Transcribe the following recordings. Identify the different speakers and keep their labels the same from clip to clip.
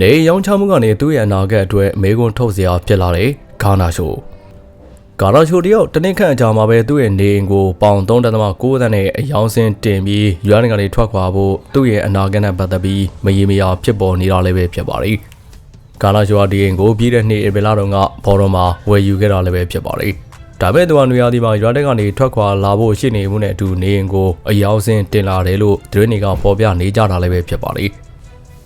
Speaker 1: နေရောင်းချမှုကနေသူ့ရဲ့အနာဂတ်အတွက်မေကွန်းထုတ်စရာဖြစ်လာတဲ့ဂါနာရှိုးဂါနာရှိုးတယောက်တနစ်ခန့်အကြာမှာပဲသူ့ရဲ့နေအိမ်ကိုပေါင်3.9တန်းနဲ့အယောင်စင်တင်ပြီးရွာနေကနေထွက်ခွာဖို့သူ့ရဲ့အနာဂတ်နဲ့ပတ်သက်ပြီးမရေမရာဖြစ်ပေါ်နေတာလည်းပဲဖြစ်ပါတယ်ဂါနာရှိုးကဒီအိမ်ကိုပြည်တဲ့နေ့ဧပြီလတုန်းကဘော်တော်မှာဝယ်ယူခဲ့တာလည်းပဲဖြစ်ပါတယ်ဒါပေမဲ့သူကနွေရာသီမှာရွာတက်ကနေထွက်ခွာလာဖို့ရှိနေမှုနဲ့အတူနေအိမ်ကိုအယောင်စင်တင်လာတယ်လို့သတင်းတွေကဖော်ပြနေကြတာလည်းပဲဖြစ်ပါတယ်။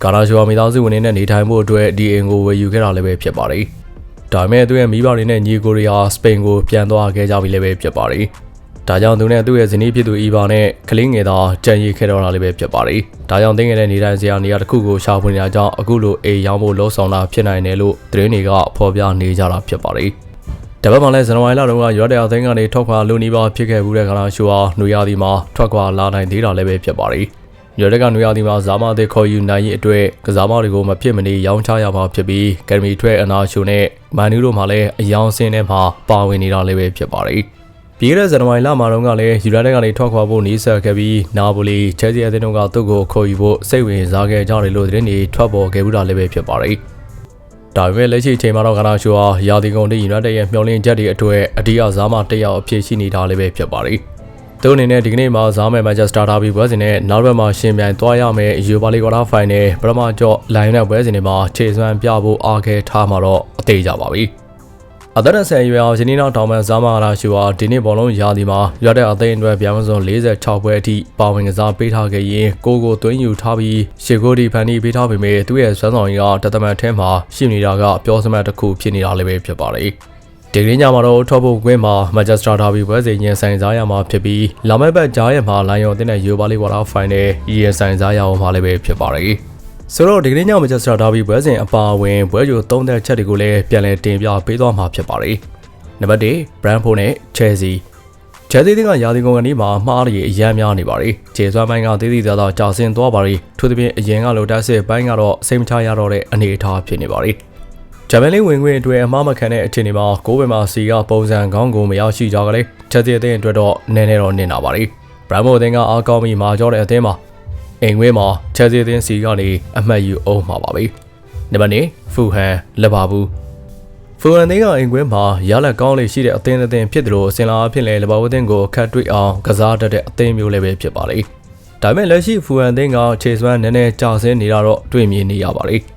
Speaker 1: ကာလာရှောမိသားစုဝင်တွေနဲ့နေထိုင်ဖို့အတွက်ဒီအိမ်ကိုဝယ်ယူခဲ့တာလည်းပဲဖြစ်ပါတယ်။ဒါပေမဲ့သူရဲ့မိဘတွေနဲ့ညီကိုတွေဟာစပိန်ကိုပြန်သွားခဲ့ကြပြီလည်းပဲဖြစ်ပါတယ်။ဒါကြောင့်သူနဲ့သူ့ရဲ့ဇနီးဖြစ်သူအီဗာနဲ့ကလေးငယ်သားကြံရီခဲ့တော့တာလည်းပဲဖြစ်ပါတယ်။ဒါကြောင့်တင်းငယ်တဲ့နေထိုင်စရာနေရာတစ်ခုကိုရှာဖွေနေတာကြောင့်အခုလိုအိမ်ရောင်းဖို့လှုံ့ဆော်တာဖြစ်နိုင်တယ်လို့သတင်းတွေကဖော်ပြနေကြတာဖြစ်ပါတယ်။တပတ်မှလည်းဇန်နဝါရီလတုန်းကရွက်တဲ့အသိန်းကနေထွက်ခွာလူနီးပါးဖြစ်ခဲ့မှုတဲ့ခါလာရှိုးအားနွေရာသီမှာထွက်ခွာလာနိုင်သေးတာလည်းပဲဖြစ်ပါတယ်။ ရွက်တဲ့ကနွေရာသီမှာဇာမအသစ်ခေါ်ယူနိုင်ရေးအတွက်ကစားမတွေကိုမဖြစ်မနေရောင်းချရမှာဖြစ်ပြီးကယ်မီထွက်အနာရှိုးနဲ့မန်နူးတို့မှလည်းအယောင်စင်းထဲမှာပါဝင်နေတာလည်းပဲဖြစ်ပါတယ်။ပြည်တဲ့ဇန်နဝါရီလမှာတော့ကလည်းယူနိုက်တက်ကနေထွက်ခွာဖို့နီးစပ်ခဲ့ပြီးနာပိုလီချဲစီအသင်းတို့ကသူ့ကိုခေါ်ယူဖို့စိတ်ဝင်စားခဲ့ကြတယ်လို့သတင်းတွေထွက်ပေါ်ခဲ့မှုတာလည်းပဲဖြစ်ပါတယ်။ဒါပေမဲ့လက်ရှိအချိန်မှာတော့ကနာရှိုဟာရာသီကုန်တဲ့ယူနိုက်တက်ရဲ့မျှော်လင့်ချက်တွေအတွက်အဓိကစားမတစ်ယောက်အဖြစ်ရှိနေတာလည်းပဲဖြစ်ပါတယ်။ သူအနေနဲ့ဒီကနေ့မှာစားမယ်မန်ချက်စတာဒါဘီပွဲစဉ်နဲ့နောက်ဘက်မှာရှင်ပြိုင်သွားရမယ်ယူပါလီကွာတာဖိုင်နယ်ပထမကြော့လိုင်းနဲ့ပွဲစဉ်တွေမှာခြေစွမ်းပြဖို့အားခဲထားမှာတော့အသေးကြပါပြီ။အသက်ရဆယ်ရွယ်အောင်ယင်းနီနောက်တောင်ပန်ဇာမာလာရှိုဟာဒီနေ့ဘောလုံးရာသီမှာရွက်တဲ့အသိန်းအတွက်ဗျာမစွန်46ပွဲအထိပါဝင်ကစားပေးထားခဲ့ရင်ကိုကိုသွင်းယူထားပြီးရှေကိုဒီဖန်နီပေးထားပေမဲ့သူ့ရဲ့စွမ်းဆောင်ရည်ကတသမန်ထဲမှာရှိနေတာကပြောစမှတ်တစ်ခုဖြစ်နေတာလည်းပဲဖြစ်ပါတယ်။ ဒီကနေ့ညမှာတော့ထော့ဖို့ကွင်းမှာမန်ချက်စတာဒါဘီပွဲစဉ်ရင်ဆိုင်စားရမှာဖြစ်ပြီးလာမယ့်ဘက်ကြားရက်မှာလိုင်ယွန်အသင်းနဲ့ယူပါလီဝါတာဖိုင်နယ်ရင်ဆိုင်စားရအောင်မှာလည်းပဲဖြစ်ပါတယ်။ဆိုတော့ဒီကနေ့ညမန်ချက်စတာဒါဘီပွဲစဉ်အပါအဝင်ပွဲကြိုသုံးသက်ချက်တွေကိုလည်းပြန်လည်တင်ပြပေးသွားမှာဖြစ်ပါတယ်။နံပါတ်1ဘရန်ဖိုနဲ့ချယ်ဆီချယ်ဆီတင်းကရာသီကုန်ကနေမှာမှားရည်အရန်များနေပါတယ်။ခြေစွမ်းပိုင်းကသေးသေးသားသားကြာဆင်းသွားပါတယ်။ထို့သဖြင့်အရင်ကလိုတက်စစ်ပိုင်းကတော့စိတ်မချရတော့တဲ့အနေအထားဖြစ်နေပါတယ်။ ဂျပန်လေးဝင်ခွင့်အတွက်အမှားမခံတဲ့အခြေအနေမှာကိုးပင်မှာစီကပုံစံကောင်းကိုမရရှိကြကြလေချယ်ဆီအသင်းအတွက်တော့နည်းနည်းတော့နင်နာပါတယ်။ဘရန်ဖိုအသင်းကအားကောင်းပြီးမာကြောတဲ့အသင်းမှာအိမ်ဝဲမှာချယ်ဆီအသင်းစီကနေအမှတ်ယူအောင်မှာပါပဲ။နံပါတ်2ဖူဟန်လဘာဘူးဖူဟန်သင်းကအိမ်ကွင်းမှာရလက်ကောင်းလေးရှိတဲ့အသင်းအသင်းဖြစ်တယ်လို့အစင်လာအဖြစ်လဲလဘာဘူးအသင်းကိုခတ်တွေ့အောင်ကစားတတ်တဲ့အသင်းမျိုးလည်းပဲဖြစ်ပါလေ။ဒါပေမဲ့လက်ရှိဖူဟန်သင်းကခြေစွမ်းနည်းနည်းကျဆင်းနေတာတော့တွေ့မြင်နေရပါလေ။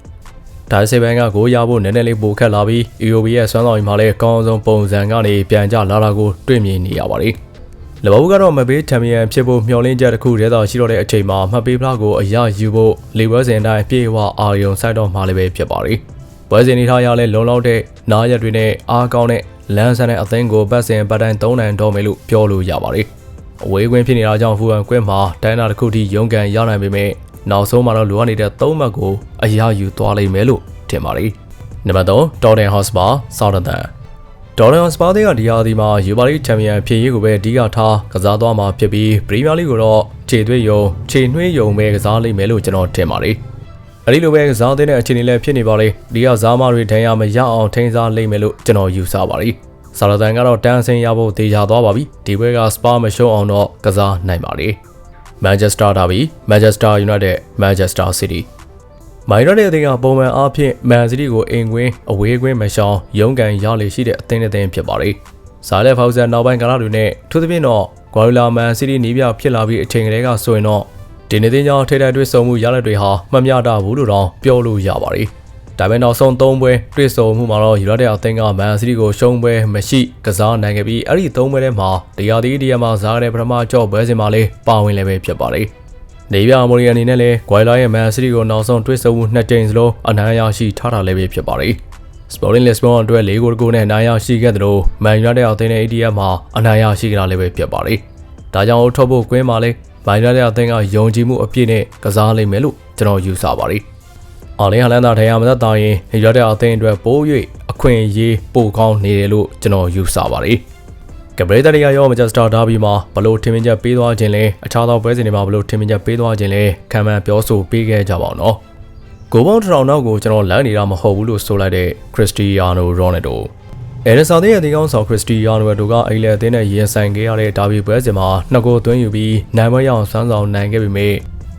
Speaker 1: ဒါစေဘန်ကကိုရဖို့နည်းနည်းလေးပိုခက်လာပြီး EOB ရဲ့စွမ်းဆောင်ရည်မှာလည်းအကောင်းဆုံးပုံစံကနေပြန်ကျလာတာကိုတွေ့မြင်နေရပါလေ။လဘဘူးကတော့မပေးချန်ပီယံဖြစ်ဖို့မျှော်လင့်ချက်တစ်ခုတည်းသာရှိတော့တဲ့အချိန်မှာမှတ်ပေးဖလားကိုအရယူဖို့လေပွဲစဉ်တိုင်းပြေဝအာယုံစိုက်တော့မှလည်းပဲဖြစ်ပါလေ။ပွဲစဉ်နေထားရလဲလုံလောက်တဲ့နားရက်တွေနဲ့အားကောင်းတဲ့လမ်းဆန်းတဲ့အသင်းကိုပတ်စဉ်ပတ်တိုင်း၃နိုင်တော့မယ်လို့ပြောလို့ရပါတယ်။အဝေးကွင်းဖြစ်နေတာကြောင့်ဖူဟန်ကွင်းမှာဒိုင်းနာတစ်ခုထိရုန်းကန်ရနိုင်ပေမဲ့ နောက်ဆုံးမှာတော့လိုအပ်နေတဲ့၃မှတ်ကိုအရယူသွားလိမ့်မယ်လို့ထင်ပါတယ်။နံပါတ်3တော်ဒန်ဟော့စပါဆောက်တန်တန်ဒေါ်လန်စပါးသေးကဒီဟာဒီမှာယူပါလီချန်ပီယံဖြစ်ရေးကိုပဲအဓိကထားကစားသွားမှာဖြစ်ပြီးပရီးမီယာလိကိုတော့ခြေသွေးယုံခြေနှွေးယုံပဲကစားလိမ့်မယ်လို့ကျွန်တော်ထင်ပါတယ်။အဲဒီလိုပဲကစားတဲ့အခြေအနေလည်းဖြစ်နေပါလေ။ဒီကစားမတွေထင်ရမရအောင်ထိန်းစားလိမ့်မယ်လို့ကျွန်တော်ယူဆပါတယ်။ဆာလာတန်ကတော့တန်းဆင်းရဖို့တေချာသွားပါပြီ။ဒီဘက်ကစပါမရှုံးအောင်တော့ကစားနိုင်ပါလေ။မ န်ချက်စတာဒါဘီမန်ချက်စတာယူနိုက်တက်မန်ချက်စတာစီးတီးမိုင်ရတဲ့အသင်းကပုံမှန်အားဖြင့်မန်စီးတီးကိုအိမ်ကွင်းအဝေးကွင်းမရှောင်ရုံးကန်ရလေရှိတဲ့အသင်းအသင်းဖြစ်ပါတယ်။ဇာလက်ဖောက်ဆန်နောက်ပိုင်းကာလတွေနဲ့ထို့သဖြင့်တော့ဂွာရီလာမန်စီးတီးနီးပြဖြစ်လာပြီးအချိန်ကလေးကဆိုရင်တော့ဒီနေ့တင်းကြောင့်ထိတဲ့တွေ့ဆုံမှုရလက်တွေဟာမမျှတဘူးလို့တော့ပြောလို့ရပါတယ်။ ဒါပေမဲ့နောက်ဆုံး၃ပွဲတွေ့ဆုံမှုမှာတော့ယူနိုက်တက်အသင်းကမန်စီးတီးကိုရှုံးပွဲမရှိကစားနိုင်ခဲ့ပြီးအဲ့ဒီ၃ပွဲထဲမှာတရားသီးတရားမှာဇာတဲ့ပထမကြော့ပွဲစဉ်မှာလေးပါဝင်လည်းပဲဖြစ်ပါတယ်။နေပြမိုရီအနေနဲ့လည်းဂွိုင်လာရဲ့မန်စီးတီးကိုနောက်ဆုံးတွေ့ဆုံမှုနှစ်ကြိမ်စလုံးအနိုင်ရရှိထားတာလည်းပဲဖြစ်ပါတယ်။ Sporting Lisbon အတွက်၄ဂိုးကိုနဲ့အနိုင်ရရှိခဲ့သလို Man United အသင်းနဲ့ ATM မှာအနိုင်ရရှိကြတာလည်းပဲဖြစ်ပါတယ်။ဒါကြောင့်ထုတ်ဖို့ကွင်းမှာလည်း Man United အသင်းကယုံကြည်မှုအပြည့်နဲ့ကစားလိမ့်မယ်လို့ကျွန်တော်ယူဆပါတယ်။ အော်လင်းဟလန်သာထိုင်ရမသက်တာရင် United အသင်းအတွက်ပိုး၍အခွင့်အရေးပိုကောင်းနေတယ်လို့ကျွန်တော်ယူဆပါတယ်။ကပရိသတ်တွေကရောမန်ချက်စတာဒါဘီမှာဘလို့ထင်မြင်ချက်ပေးသွားခြင်းလဲအခြားသောပွဲစဉ်တွေမှာဘလို့ထင်မြင်ချက်ပေးသွားခြင်းလဲခံမှန်ပြောဆိုပေးခဲ့ကြပါအောင်နော်။ကိုပေါင်းထောင်နောက်ကိုကျွန်တော်လမ်းနေတာမဟုတ်ဘူးလို့ဆိုလိုက်တဲ့ခရစ္စတီယာနိုရိုနယ်ဒိုအဲရစာတဲ့ရဲ့ဒီကောင်းဆောင်ခရစ္စတီယာနိုရိုကအိုင်လန်အသင်းနဲ့ရင်ဆိုင်ခဲ့ရတဲ့ဒါဘီပွဲစဉ်မှာနှစ်ဂိုးသွင်းယူပြီးနိုင်ပွဲရအောင်ဆွမ်းဆောင်နိုင်ခဲ့ပေမဲ့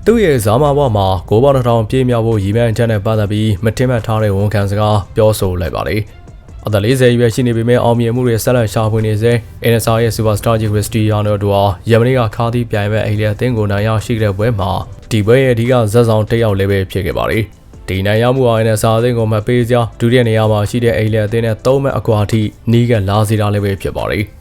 Speaker 1: သူ့ရဲ့ဇာမာဘွားမှာကိုပေါင်းတစ်ထောင်ပြည့်မြောက်ဖို့ရည်မှန်းချက်နဲ့ပတ်သက်ပြီးမတင်မှတ်ထားတဲ့ဝန်ခံစကားပြောဆိုလိုက်ပါတယ်။အသက်40ရွယ်ရှိနေပေမဲ့အောင်မြင်မှုတွေဆက်လက်ရှာဖွေနေစေ NSR ရဲ့ Superstar G Cristiano တို့ဟာယမနီကခါးသီးပြိုင်မဲ့အိလျာအသင်းကိုနိုင်ရရှိတဲ့ပွဲမှာဒီပွဲရဲ့အဓိကဇက်ဆောင်တစ်ယောက်လည်းပဲဖြစ်ခဲ့ပါတယ်။ဒီနိုင်ရမှုဟာ NSR အသင်းကိုမပေးစရာဒုတိယနေရာမှာရှိတဲ့အိလျာအသင်းနဲ့၃မှတ်အကွာအထိနီးကပ်လာစေတာလည်းပဲဖြစ်ပါတယ်။ခ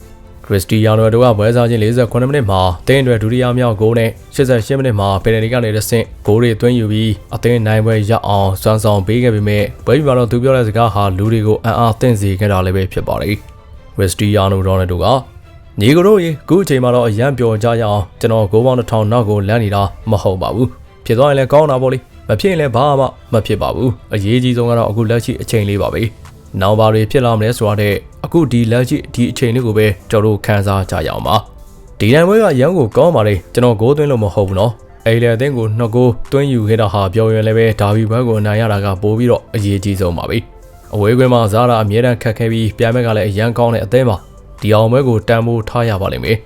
Speaker 1: ရစ္စတီယာနိုတို့ကပွဲစားချင်း48မိနစ်မှာအသင်းအတွက်ဒုတိယမြောက်ဂိုးနဲ့88မိနစ်မှာပယ်နယ်တီကနေတစ်ဆင့်ဂိုးတွေသွင်းယူပြီးအသင်းနိုင်ပွဲရအောင်စွမ်းဆောင်ပေးခဲ့ပေမဲ့ပွဲပြီးမှတော့သူပြောတဲ့စကားဟာလူတွေကိုအံ့အားသင့်စေခဲ့တာလည်းပဲဖြစ်ပါတယ်။ခရစ္စတီယာနိုရောနယ်တို့ကညီကိုတို့ရေခုအချိန်မှာတော့အရန်ပျော်ကြရအောင်ကျွန်တော်ဂိုးပေါင်းတစ်ထောင်နောက်ကိုလမ်းနေတာမဟုတ်ပါဘူး။ဖြစ်သွားရင်လည်းကောင်းတာပေါ့လေ။မဖြစ်ရင်လည်းဘာမှမဖြစ်ပါဘူး။အရေးကြီးဆုံးကတော့အခုလက်ရှိအချိန်လေးပါပဲ။ နောက်ပါတွေဖြစ်လာမလဲဆိုတော့အခုဒီလက်ရှိဒီအချိန်လေးကိုပဲကျွန်တော်တို့ခန်းစားကြရအောင်ပါဒီနိုင်ပွဲကရန်ကိုကောင်းပါလေကျွန်တော်ဂိုးသွင်းလို့မဟုတ်ဘူးနော်အဲ့လေအသင်းကိုနှစ်ဂိုးသွင်းယူခဲ့တာဟာပြောရင်လည်းပဲဒါဘီဘွဲကိုနိုင်ရတာကပိုပြီးတော့အရေးကြီးဆုံးပါပဲအဝေးကွင်းမှာဇာရာအမြဲတမ်းခက်ခဲပြီးပြိုင်ဘက်ကလည်းအရန်ကောင်းတဲ့အသင်းပါဒီအောင်ပွဲကိုတန်ဖိုးထားရပါလိမ့်မယ်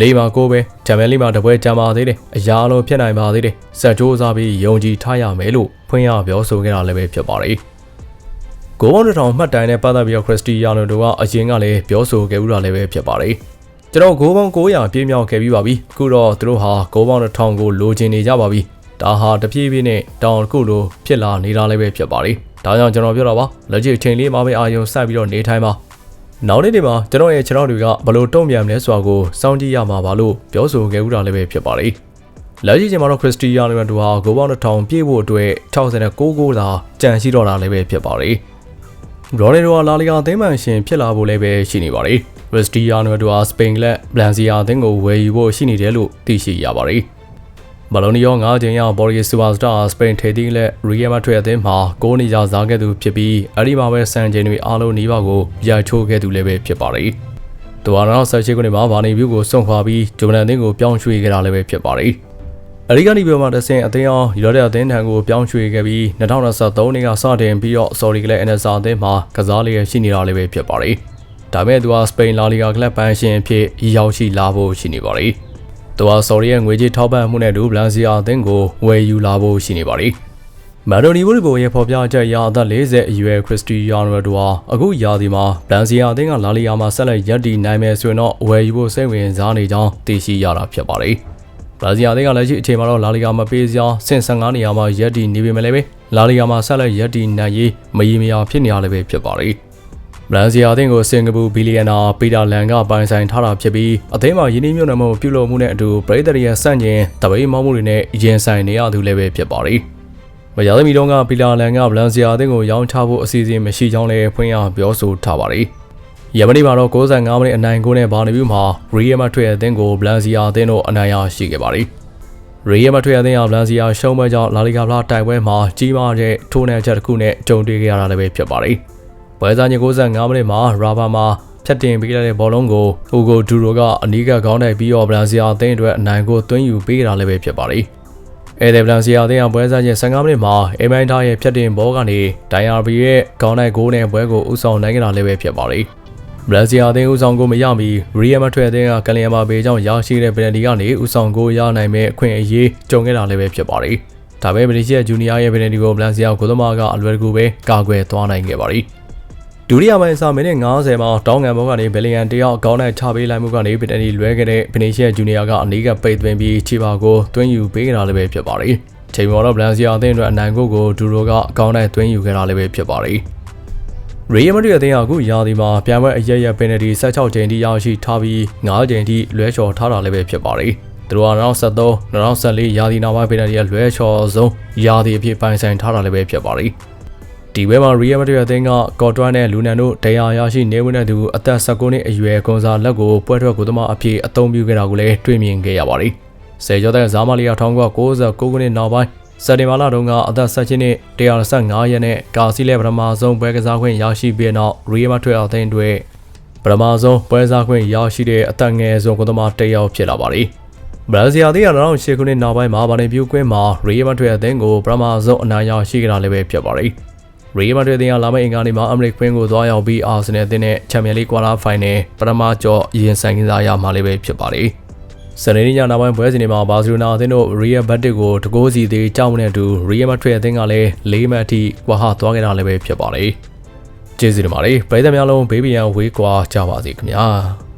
Speaker 1: လေးပါကိုပဲဂျမန်လေးမှာတပွဲကြံပါသေးတယ်အရာလုံးဖြစ်နိုင်ပါသေးတယ်စက်ကြိုးစားပြီးယုံကြည်ထားရမယ်လို့ဖွင့်ရပြောဆိုခဲ့တာလည်းပဲဖြစ်ပါတယ် ဂိုးပေါင်းတစ်ထောင်မှတ်တိုင်နဲ့ပတ်သက်ပြီးတော့ခရစ္စတီယာနိုတို့ကအရင်ကလည်းပြောဆိုခဲ့ဦးတာလည်းပဲဖြစ်ပါတယ်။ကျွန်တော်ဂိုးပေါင်း900ပြည့်မြောက်ခဲ့ပြီးပါပြီ။အခုတော့သူတို့ဟာဂိုးပေါင်းတစ်ထောင်ကိုလိုချင်နေကြပါပြီ။ဒါဟာတပြေးပြေးနဲ့တောင်တစ်ခုလိုဖြစ်လာနေတာလည်းပဲဖြစ်ပါတယ်။ဒါကြောင့်ကျွန်တော်ပြောတာပါလက်ရှိအချိန်လေးမှာပဲအာယုံစိုက်ပြီးတော့နေထိုင်ပါ။နောက်နေ့တွေမှာကျွန်တော်ရဲ့ခြေထောက်တွေကဘလို့တုံ့ပြန်မလဲဆိုတာကိုစောင့်ကြည့်ရမှာပါလို့ပြောဆိုခဲ့ဦးတာလည်းပဲဖြစ်ပါတယ်။လက်ရှိချိန်မှာတော့ခရစ္စတီယာနိုတို့ဟာဂိုးပေါင်းတစ်ထောင်ပြည့်ဖို့အတွက်69ဂိုးသာကြံရှိတော့တာလည်းပဲဖြစ်ပါတယ်။ ရော်နယ်ဒိုဟာလာလီဂါအသင်းမှန်ရှင်ဖြစ်လာဖို့လည်းပဲရှိနေပါတယ်။ရက်စတီယာနိုဒိုဟာစပိန်ကလပ်ဘလန်စီယာအသင်းကိုဝယ်ယူဖို့ရှိနေတယ်လို့သိရှိရပါတယ်။ဘလိုနီယော၅ချိန်ရောက်ဘော်ရီဆူပါစတာစပိန်ထေတီကလပ်ရီယယ်မက်ဒရစ်အသင်းမှာကိုးနေကြစားခဲ့သူဖြစ်ပြီးအဲ့ဒီမှာပဲဆန်ဂျင်တွေအားလုံးနီးပါးကိုရိုက်ချိုးခဲ့သူလည်းပဲဖြစ်ပါတယ်။သူဟာနောက်ဆက်ရှိခုနှစ်မှာဗာနီဗျူကိုစွန့်ခွာပြီးဂျိုမန်အသင်းကိုပြောင်းရွှေ့ခဲ့တာလည်းပဲဖြစ်ပါတယ်။ အရိကနေပြောမှာတဆင်အသင်းအောင်ရော်တဲ့အသင်းထံကိုပြောင်းရွှေ့ခဲ့ပြီး2023နှစ်ကစတင်ပြီးတော့ sorry ကလည်း NSA အသင်းမှာကစားလျက်ရှိနေတာလည်းပဲဖြစ်ပါတယ်။ဒါပေမဲ့သူကစပိန်လာလီဂါကလပ်ပန်းရှင်အဖြစ်ရောက်ရှိလာဖို့ရှိနေပါတယ်။သူက sorry ရဲ့ငွေကြေးထောက်ပံ့မှုနဲ့ဒူဘလန်စီယာအသင်းကိုဝယ်ယူလာဖို့ရှိနေပါတယ်။မန်ဒိုနီဘူရီဘိုရဲ့ဖော်ပြချက်အရအသက်40အရွယ်ခရစ္စတီယာနိုဒိုဟာအခုရာသီမှာဘလန်စီယာအသင်းကလာလီယာမှာဆက်လက်ရပ်တည်နိုင်မယ်ဆိုရင်တော့ဝယ်ယူဖို့စိတ်ဝင်စားနေကြောင်းသိရှိရတာဖြစ်ပါတယ်။ ဘရာဇီးအသင်းကလည်းရှိအချိန်မှာတော့လာလီဂါမပေးစရာဆင့်15နေရာမှာရက်တီနေပေမဲ့လည်းပဲလာလီဂါမှာဆက်လက်ရက်တီနိုင်ရေးမရေမရာဖြစ်နေရလည်းပဲဖြစ်ပါတယ်ဘရာဇီးအသင်းကိုစင်ကာပူဘီလီယံနာပီတာလန်ကပိုင်ဆိုင်ထားတာဖြစ်ပြီးအသင်းမှာယင်းနှိမ့်မြုံနယ်မှုပြုလုပ်မှုနဲ့အတူပရိသတ်ရဲ့စန့်ကျင်တပိတ်မောင်းမှုတွေနဲ့ရင်ဆိုင်နေရသူလည်းပဲဖြစ်ပါတယ်မရသမီတုံးကပီလာလန်ကဗလန်စီယာအသင်းကိုရောင်းချဖို့အစီအစဉ်မရှိကြောင်းလည်းဖွင့်ရပြောဆိုထားပါတယ်။ ယမနီမှာတော့65မိနစ်အနိုင်ကိုနဲ့ဘာနီဗျူမှာရီယယ်မထွေအသင်းကိုဘလန်စီယာအသင်းတို့အနိုင်ရရှိခဲ့ပါတယ်။ရီယယ်မထွေအသင်းကဘလန်စီယာရှုံးပွဲကြောင့်လာလီဂါဖလားတိုက်ပွဲမှာကြီးမားတဲ့ထိုးနှက်ချက်တစ်ခုနဲ့ကြုံတွေ့ခဲ့ရတာလည်းပဲဖြစ်ပါတယ်။ပွဲစားည65မိနစ်မှာရာဘာမှာဖြတ်တင်ပေးလိုက်တဲ့ဘောလုံးကိုဟူဂိုဒူရိုကအနီးကခေါင်းတိုက်ပြီးတော့ဘလန်စီယာအသင်းအတွက်အနိုင်ကိုသွင်းယူပေးတာလည်းပဲဖြစ်ပါတယ်။အဲဒဗလန်စီယာအသင်းကပွဲစားချင်း15မိနစ်မှာအေမိုင်းထားရဲ့ဖြတ်တင်ဘောကနေဒိုင်ယာဘီရဲ့ခေါင်းတိုက်ဂိုးနဲ့ပွဲကိုဥဆောင်နိုင်ခဲ့တာလည်းပဲဖြစ်ပါတယ်။ ဘရာဇီးအသင်းဦးဆောင်ကိုမရမီရီယယ်မထွေအသင်းကကလျန်မာဘေးကြောင့်ရရှိတဲ့ပယ်နတီကနေဦးဆောင်ကိုရနိုင်မဲ့အခွင့်အရေးကြုံခဲ့တာလည်းပဲဖြစ်ပါတယ်။ဒါပေမဲ့မလေးရှားဂျူနီယာရဲ့ပယ်နတီကိုဘလန်စီယာကိုသမားကအလွယ်တကူပဲကာကွယ်သွားနိုင်ခဲ့ပါတယ်။ဒုတိယပိုင်းအစမိနစ်90မှာတောင်းငံဘောကနေဘယ်လီယန်တယောက်အကောင်းနဲ့ချပေးလိုက်မှုကနေပယ်နတီလွဲခဲ့တဲ့ဗနီရှီယာဂျူနီယာကအနီးကပိတ်သွင်းပြီးချီပါကိုသွင်းယူပေးခဲ့တာလည်းပဲဖြစ်ပါတယ်။ချိန်ပေါ်တော့ဘလန်စီယာအသင်းအတွက်အနိုင်ကိုကိုဒူရိုကအကောင်းနဲ့သွင်းယူခဲ့တာလည်းပဲဖြစ်ပါတယ်။ ရီယယ်မဒရစ်အသင်းအခုရာသီမှာပြန်ပွဲအရရပင်နတီ16ချိန်ထိရရှိထားပြီး9ချိန်ထိလွဲချော်ထားတာလည်းပဲဖြစ်ပါတယ်။သူတို့က2023 2024ရာသီနောက်ပိုင်းပင်နတီရဲ့လွဲချော်ဆုံးရာသီအဖြစ်ပိုင်ဆိုင်ထားတာလည်းပဲဖြစ်ပါတယ်။ဒီဘဲမှာရီယယ်မဒရစ်အသင်းကကော်တွန်နဲ့လူနန်တို့တရားရရှိနေဝင်တဲ့သူအသက်19နှစ်အရွယ်ကွန်ဆာလက်ကိုပွဲထွက်ကိုသမားအဖြစ်အသုံးပြုခဲ့တာကိုလည်းတွေ့မြင်ခဲ့ရပါတယ်။ဆယ်ကျော်တဲ့ဇာမလီယာ1969ခုနှစ်နောက်ပိုင်း စက်တင်ဘာလတုန်းကအသက်ဆက်ချင်းနဲ့125ရက်နဲ့ကာစီလဲပထမဆုံးပွဲကစားခွင့်ရရှိပြီးနောက်ရီမထွေအသင်းတွေပထမဆုံးပွဲစားခွင့်ရရှိတဲ့အသက်ငယ်ဆုံးကသမားတစ်ယောက်ဖြစ်လာပါတယ်။ဘရာဇီးအသင်းက2008ခုနှစ်နောက်ပိုင်းမှာဗာနေပြူကွင်းမှာရီမထွေအသင်းကိုပထမဆုံးအနိုင်ရရှိခဲ့တာလည်းပဲဖြစ်ပါတယ်။ရီမထွေအသင်းကလာမယ့်အင်္ဂါနေ့မှာအမေရိကွင်းကိုသွားရောက်ပြီးအာဆင်နယ်အသင်းနဲ့ချန်ပီယံလိကွာလာဖိုင်နယ်ပထမကျော်ရင်ဆိုင်ကစားရမှာလည်းပဲဖြစ်ပါတယ်။ စနေနေ့ညနောက်ပိုင်းပွဲစဉ်တွေမှာဘာစီလိုနာအသင်းတို့ရီယယ်ဘတ်တစ်ကိုတကိုးစီသေးကြောက်မတဲ့တူရီယယ်မက်ထရစ်အသင်းကလည်း၄မှတ်အထိကွာဟသွားခဲ့တာလည်းပဲဖြစ်ပါတယ်ကျေးဇူးတင်ပါတယ်ပရိသတ်များလုံးဘေးဘီယံဝေးကွာကြပါစေခင်ဗျာ